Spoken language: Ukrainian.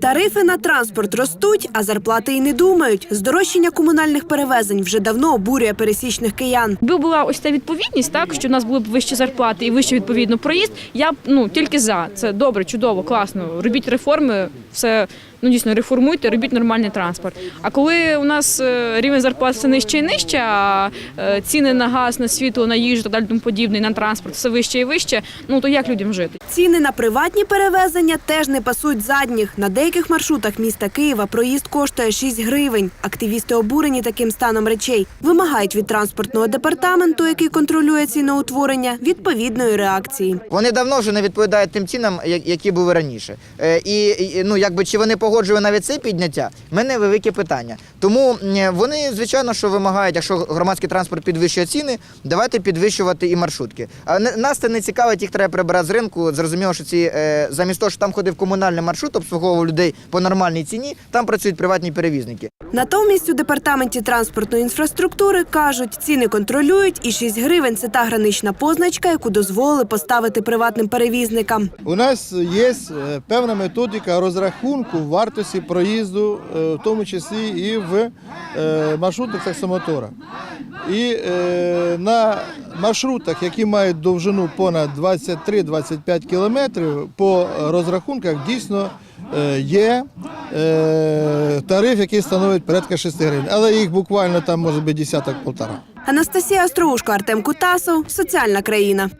Тарифи на транспорт ростуть, а зарплати й не думають. Здорожчання комунальних перевезень вже давно обурює пересічних киян. Якби була ось ця відповідність, так що в нас були б вищі зарплати і вище відповідно проїзд, я б ну тільки за це добре, чудово, класно. Робіть реформи, все ну дійсно реформуйте, робіть нормальний транспорт. А коли у нас е, рівень зарплат все нижче і нижче, а е, ціни на газ, на світло, на їжу та далі тому подібне, на транспорт все вище і вище, ну то як людям жити? Ціни на приватні перевезення теж не пасуть задніх. На деяких маршрутах міста Києва проїзд коштує 6 гривень. Активісти обурені таким станом речей. Вимагають від транспортного департаменту, який контролює ціноутворення, відповідної реакції. Вони давно вже не відповідають тим цінам, які були раніше. Е, І, і ну, якби чи вони погоджували навіть це підняття, в мене велике питання. Тому вони, звичайно, що вимагають, якщо громадський транспорт підвищує ціни, давайте підвищувати і маршрутки. А нас це не цікавить, їх треба прибирати з ринку. Зрозуміло, що ці е, замість того, що там ходив комунальний маршрут, обслуговував людей по нормальній ціні, там працюють приватні перевізники. Натомість у департаменті транспортної інфраструктури кажуть, ціни контролюють, і 6 гривень це та гранична позначка, яку дозволили поставити приватним перевізникам. У нас є е, певна методика розрахунку вартості проїзду, е, в тому числі і в е, маршрутах таксомотора. І на маршрутах, які мають довжину понад 23-25 кілометрів, по розрахунках дійсно є е, тариф, який становить порядка 6 гривень. Але їх буквально там може бути десяток-полтора. Анастасія Остроушко, Артем Кутасов, соціальна країна.